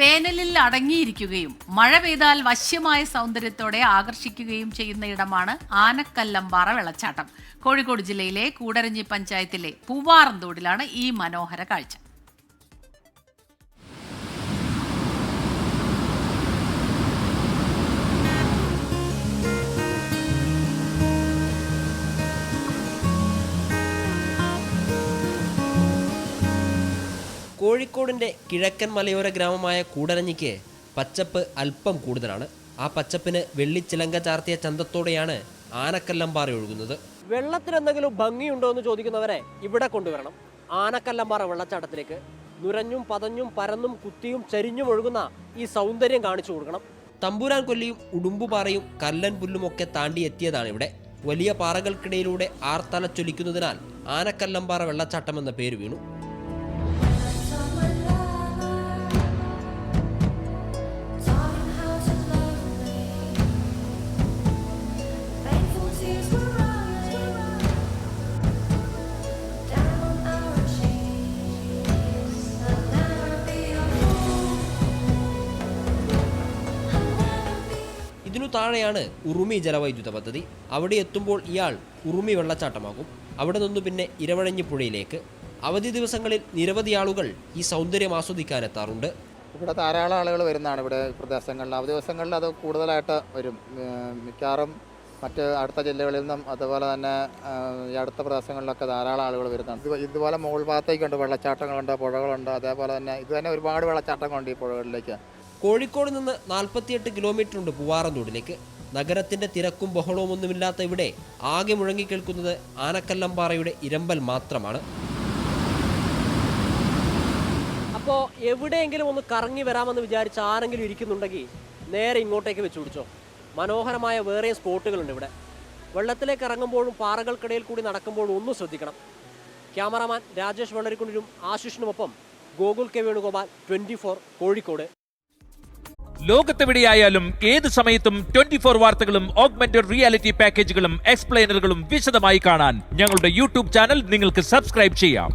വേനലിൽ അടങ്ങിയിരിക്കുകയും മഴ പെയ്താൽ വശ്യമായ സൗന്ദര്യത്തോടെ ആകർഷിക്കുകയും ചെയ്യുന്ന ഇടമാണ് ആനക്കല്ലമ്പാറ വെള്ളച്ചാട്ടം. കോഴിക്കോട് ജില്ലയിലെ കൂടരഞ്ഞി പഞ്ചായത്തിലെ പൂവാറന്തോടിലാണ് ഈ മനോഹര കാഴ്ച. കോഴിക്കോടിന്റെ കിഴക്കൻ മലയോര ഗ്രാമമായ കൂടരഞ്ഞിക്ക് പച്ചപ്പ് അല്പം കൂടുതലാണ്. ആ പച്ചപ്പിന് വെള്ളിച്ചിലങ്ക ചാർത്തിയ ചന്തത്തോടെയാണ് ആനക്കല്ലമ്പാറ ഒഴുകുന്നത്. വെള്ളത്തിന് എന്തെങ്കിലും ഭംഗിയുണ്ടോ എന്ന് ചോദിക്കുന്നവരെ ഇവിടെ കൊണ്ടുവരണം. ആനക്കല്ലമ്പാറ വെള്ളച്ചാട്ടത്തിലേക്ക് നുരഞ്ഞും പതഞ്ഞും പരന്നും കുത്തിയും ചരിഞ്ഞും ഒഴുകുന്ന ഈ സൗന്ദര്യം കാണിച്ചു കൊടുക്കണം. തമ്പുരാൻ കൊല്ലിയും ഉടുമ്പുപാറയും കല്ലൻ പുല്ലുമൊക്കെ താണ്ടി എത്തിയതാണ് ഇവിടെ വലിയ പാറകൾക്കിടയിലൂടെ ആർത്തല ചൊലിക്കുന്നതിനാൽ ആനക്കല്ലമ്പാറ വെള്ളച്ചാട്ടം എന്ന പേര് വീണു. ഇതിനു താഴെയാണ് ഉറുമി ജലവൈദ്യുത പദ്ധതി. അവിടെ എത്തുമ്പോൾ ഇയാൾ ഉറുമി വെള്ളച്ചാട്ടമാകും. അവിടെ നിന്നു പിന്നെ ഇരവഴഞ്ഞി പുഴയിലേക്ക്. അവധി ദിവസങ്ങളിൽ നിരവധി ആളുകൾ ഈ സൗന്ദര്യം ആസ്വദിക്കാനെത്താറുണ്ട്. ഇവിടെ ധാരാളം ആളുകൾ വരുന്നതാണ് ഇവിടെ പ്രദേശങ്ങളിൽ. അവധി ദിവസങ്ങളിൽ അത് കൂടുതലായിട്ട് വരും. മിക്കവാറും മറ്റ് അടുത്ത ജില്ലകളിൽ നിന്നും അതുപോലെ തന്നെ ഈ അടുത്ത പ്രദേശങ്ങളിലൊക്കെ ധാരാളം ആളുകൾ വരുന്നുണ്ട്. ഇത് ഇതുപോലെ മുകൾ ഭാഗത്തേക്കുണ്ട് വെള്ളച്ചാട്ടങ്ങളുണ്ട് പുഴകളുണ്ട് അതേപോലെ തന്നെ ഇത് തന്നെ ഒരുപാട് വെള്ളച്ചാട്ടങ്ങളുണ്ട് ഈ പുഴകളിലേക്ക്. കോഴിക്കോട് നിന്ന് നാൽപ്പത്തിയെട്ട് കിലോമീറ്റർ ഉണ്ട് പൂവാറന്തോടിലേക്ക് നഗരത്തിന്റെ തിരക്കും ബഹളവും ഒന്നുമില്ലാത്ത ഇവിടെ ആകെ മുഴങ്ങിക്കേൾക്കുന്നത് ആനക്കല്ലമ്പാറയുടെ ഇരമ്പൽ മാത്രമാണ്. അപ്പോ എവിടെയെങ്കിലും ഒന്ന് കറങ്ങി വരാമെന്ന് വിചാരിച്ച് ആരെങ്കിലും ഇരിക്കുന്നുണ്ടെങ്കിൽ നേരെ ഇങ്ങോട്ടേക്ക് വെച്ച് പിടിച്ചോ. മനോഹരമായ വേറെയും സ്പോട്ടുകളുണ്ട് ഇവിടെ. വെള്ളത്തിലേക്ക് ഇറങ്ങുമ്പോഴും പാറകൾക്കിടയിൽ കൂടി നടക്കുമ്പോഴും ഒന്നും ശ്രദ്ധിക്കണം. ക്യാമറാമാൻ രാജേഷ് വെള്ളരിക്കുണ്ടിനും ആശിഷിനുമൊപ്പം Gokul K Venugopal twenty four Kozhikode. ലോകത്തെവിടെയായാലും ഏത് സമയത്തും ട്വന്റി ഫോർ വാർത്തകളും ഓഗ്മെന്റഡ് റിയാലിറ്റി പാക്കേജുകളും എക്സ്പ്ലെയിനറുകളും വിശദമായി കാണാൻ ഞങ്ങളുടെ യൂട്യൂബ് ചാനൽ നിങ്ങൾക്ക് സബ്സ്ക്രൈബ് ചെയ്യാം.